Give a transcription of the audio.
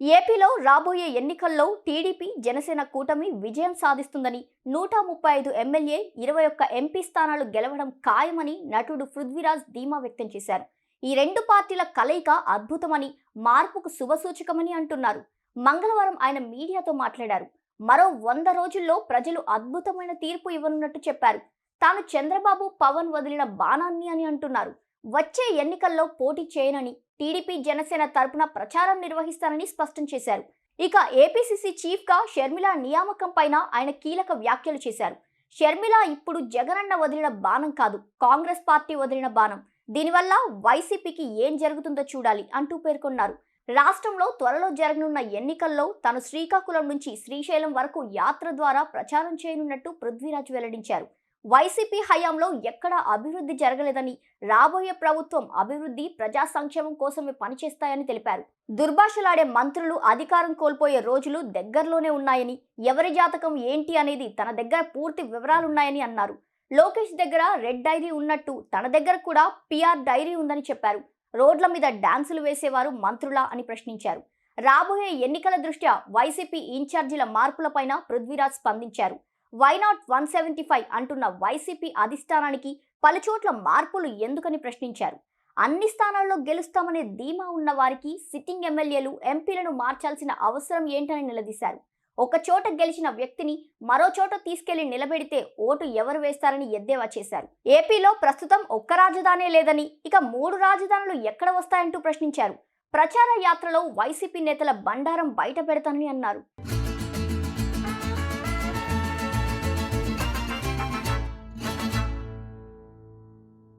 ఏపీలో రాబోయే ఎన్నికల్లో టీడీపీ జనసేన కూటమి విజయం సాధిస్తుందని నూట ముప్పై ఐదు ఎమ్మెల్యే ఇరవై ఒక్క ఎంపీ స్థానాలు గెలవడం ఖాయమని నటుడు పృథ్వీరాజ్ ధీమా వ్యక్తం చేశారు. ఈ రెండు పార్టీల కలయిక అద్భుతమని మార్పుకు శుభసూచకమని అంటున్నారు. మంగళవారం ఆయన మీడియాతో మాట్లాడారు. మరో వంద రోజుల్లో ప్రజలు అద్భుతమైన తీర్పు ఇవ్వనున్నట్టు చెప్పారు. తాను చంద్రబాబు పవన్ వదిలిన బాణాన్ని అని అంటున్నారు. వచ్చే ఎన్నికల్లో పోటీ చేయనని టీడీపీ జనసేన తరపున ప్రచారం నిర్వహిస్తానని స్పష్టం చేశారు. ఇక ఏపీసీసీ చీఫ్గా షర్మిల నియామకం పైన ఆయన కీలక వ్యాఖ్యలు చేశారు. షర్మిల ఇప్పుడు జగనన్న వదిలిన బాణం కాదు కాంగ్రెస్ పార్టీ వదిలిన బాణం. దీనివల్ల వైసీపీకి ఏం జరుగుతుందో చూడాలి అంటూ పేర్కొన్నారు. రాష్ట్రంలో త్వరలో జరగనున్న ఎన్నికల్లో తాను శ్రీకాకుళం నుంచి శ్రీశైలం వరకు యాత్ర ద్వారా ప్రచారం చేయనున్నట్టు పృథ్వీరాజ్ వెల్లడించారు. వైసీపీ హయాంలో ఎక్కడా అభివృద్ధి జరగలేదని రాబోయే ప్రభుత్వం అభివృద్ధి ప్రజా సంక్షేమం కోసమే పనిచేస్తాయని తెలిపారు. దుర్భాషలాడే మంత్రులు అధికారం కోల్పోయే రోజులు దగ్గరలోనే ఉన్నాయని ఎవరి జాతకం ఏంటి అనేది తన దగ్గర పూర్తి వివరాలున్నాయని అన్నారు. లోకేష్ దగ్గర రెడ్ డైరీ ఉన్నట్టు తన దగ్గర కూడా పిఆర్ డైరీ ఉందని చెప్పారు. రోడ్ల మీద డాన్సులు వేసేవారు మంత్రులా అని ప్రశ్నించారు. రాబోయే ఎన్నికల దృష్ట్యా వైసీపీ ఇన్ఛార్జీల మార్పులపైన పృథ్వీరాజ్ స్పందించారు. Why not one seventy five అంటున్న వైసీపీ అధిష్టానానికి పలుచోట్ల మార్పులు ఎందుకని ప్రశ్నించారు? అన్ని స్థానాల్లో గెలుస్తామనే ధీమా ఉన్న వారికి సిట్టింగ్ ఎమ్మెల్యేలు ఎంపీలను మార్చాల్సిన అవసరం ఏంటని నిలదీశారు. ఒక చోట గెలిచిన వ్యక్తిని మరో చోట తీసుకెళ్ళి నిలబెడితే ఓటు ఎవరు వేస్తారని ఎద్దేవా చేశారు. ఏపీలో ప్రస్తుతం ఒక్క రాజధానే లేదని ఇక మూడు రాజధానులు ఎక్కడ వస్తాయంటూ ప్రశ్నించారు. ప్రచార యాత్రలో వైసీపీ నేతల బండారం బయట పెడతానని అన్నారు.